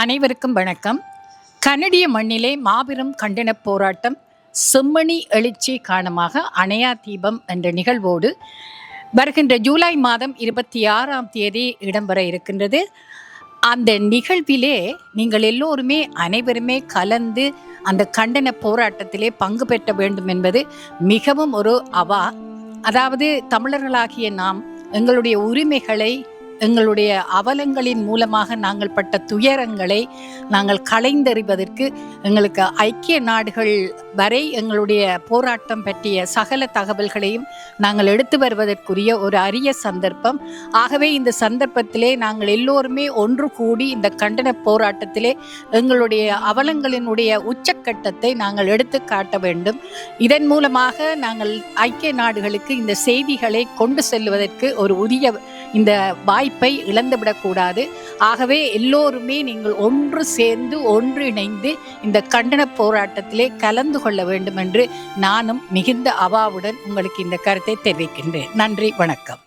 அனைவருக்கும் வணக்கம். கனடிய மண்ணிலே மாபெரும் கண்டனப் போராட்டம் செம்மணி எழுச்சி காரணமாக அணையா தீபம் என்ற நிகழ்வோடு வருகின்ற ஜூலை மாதம் இருபத்தி ஆறாம் தேதி இடம்பெற இருக்கின்றது. அந்த நிகழ்விலே நீங்கள் எல்லோருமே அனைவருமே கலந்து அந்த கண்டன போராட்டத்திலே பங்கு பெற்ற வேண்டும் என்பது மிகவும் ஒரு அவா. அதாவது தமிழர்களாகிய நாம் எங்களுடைய உரிமைகளை எங்களுடைய அவலங்களின் மூலமாக நாங்கள் பட்ட துயரங்களை நாங்கள் களைந்தறிவதற்கு எங்களுக்கு ஐக்கிய நாடுகள் வரை எங்களுடைய போராட்டம் பற்றிய சகல தகவல்களையும் நாங்கள் எடுத்து வருவதற்குரிய ஒரு அரிய சந்தர்ப்பம். ஆகவே இந்த சந்தர்ப்பத்திலே நாங்கள் எல்லோருமே ஒன்று கூடி இந்த கண்டன போராட்டத்திலே எங்களுடைய அவலங்களினுடைய உச்சக்கட்டத்தை நாங்கள் எடுத்து காட்ட வேண்டும். இதன் மூலமாக நாங்கள் ஐக்கிய நாடுகளுக்கு இந்த செய்திகளை கொண்டு செல்வதற்கு ஒரு உரிய இந்த வாய்ப்பு இழந்துவிடக்கூடாது. ஆகவே எல்லோருமே நீங்கள் ஒன்று சேர்ந்து ஒன்றிணைந்து இந்த கண்டன போராட்டத்திலே கலந்து கொள்ள வேண்டும் என்று நானும் மிகுந்த அவாவுடன் உங்களுக்கு இந்த கருத்தை தெரிவிக்கின்றேன். நன்றி வணக்கம்.